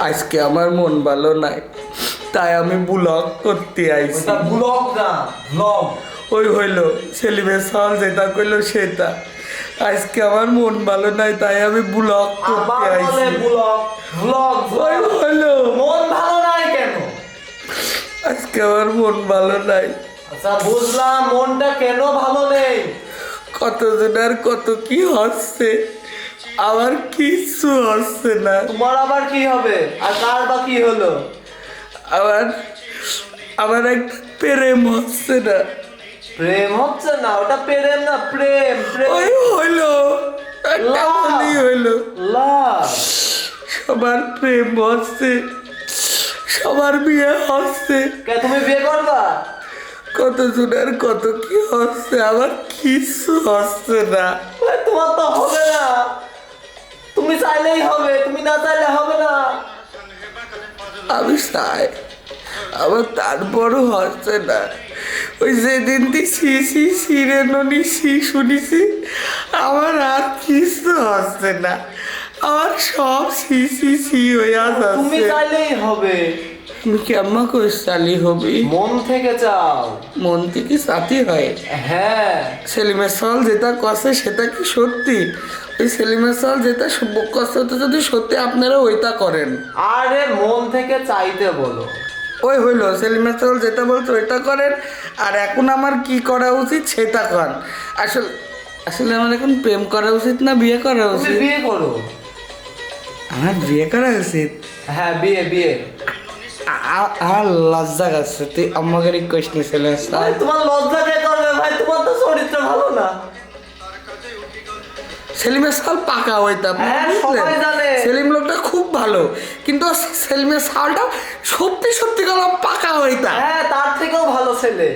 আজকে আমার মন ভালো নাই। তাই আমি ব্লগ করতে আইছি। ব্লগ না ব্লগ ওই হইল সেলিমের সাল যেটা কইলো সেটা। আজকে আমার মন ভালো নাই তাই আমি ব্লগ করতে আইছি। বলে ব্লগ ব্লগ ওই হইল। মন ভালো নাই কেন? আজকে আমার মন ভালো নাই। আচ্ছা বুঝলাম মনটা কেন ভালো নেই? কতজনের কত কি হচ্ছে? আমার কিচ্ছু হচ্ছে না। তোমার আবার কি হবে? আর কার বা কি হলো? আমার আমার একটা প্রেম হচ্ছে না। প্রেম হচ্ছে না ওটা প্রেম না প্রেম প্রেম। ওই হইল একটা। হলেই হইল। লাভ। সবার প্রেম হচ্ছে সবার বিয়ে হচ্ছে। তুমি বিয়ে করবা? কত জনের কত কি হচ্ছে? আমার কিছু হচ্ছে না। ওই তোমার তো হবে না। তুমি চাইলেই হবে তুমি না চাইলে হবে না। আমি চাই আমার তারপরও হচ্ছে না। ওই যেদিন সি সি সিরে ননি সি শুনিছি আমার আর কিছু হচ্ছে না। আমার সব সি সি সি হয়ে তুমি চাইলেই হবে। আমি কেমন করে চালি হবি? মন থেকে চাও। মন থেকে সাথী হয়। হ্যাঁ। সেলিমের সাল যেটা কষে সেটা কি সত্যি? ওই সেলিমের সাল যেটা কষে তো যদি সত্যি আপনারা ওইটা করেন। আরে মন থেকে চাইতে বলো। ওই হইল সেলিমের সাল যেটা বলতো ওইটা করেন আর এখন আমার কি করা উচিত সেটা কর আসলে আসলে আমার এখন প্রেম করা উচিত না বিয়ে করা উচিত? বিয়ে করো। আমার বিয়ে করা উচিত? হ্যাঁ বিয়ে বিয়ে। আ- আ- লজ্জা গেছে তুই আমাকে রিকোয়েস্ট নিয়েছিলেন ভাই তোমার লজ্জা কে করবে? ভাই তোমার তো চরিত্র ভালো না। সেলিমের সাল পাকা হইতাম হ্যাঁ? সেলিম লোকটা খুব ভালো। কিন্তু সেলিমের সালটা সত্যি সত্যি গেলাম পাকা হইতাম হ্যাঁ তার থেকেও ভালো ছেলে।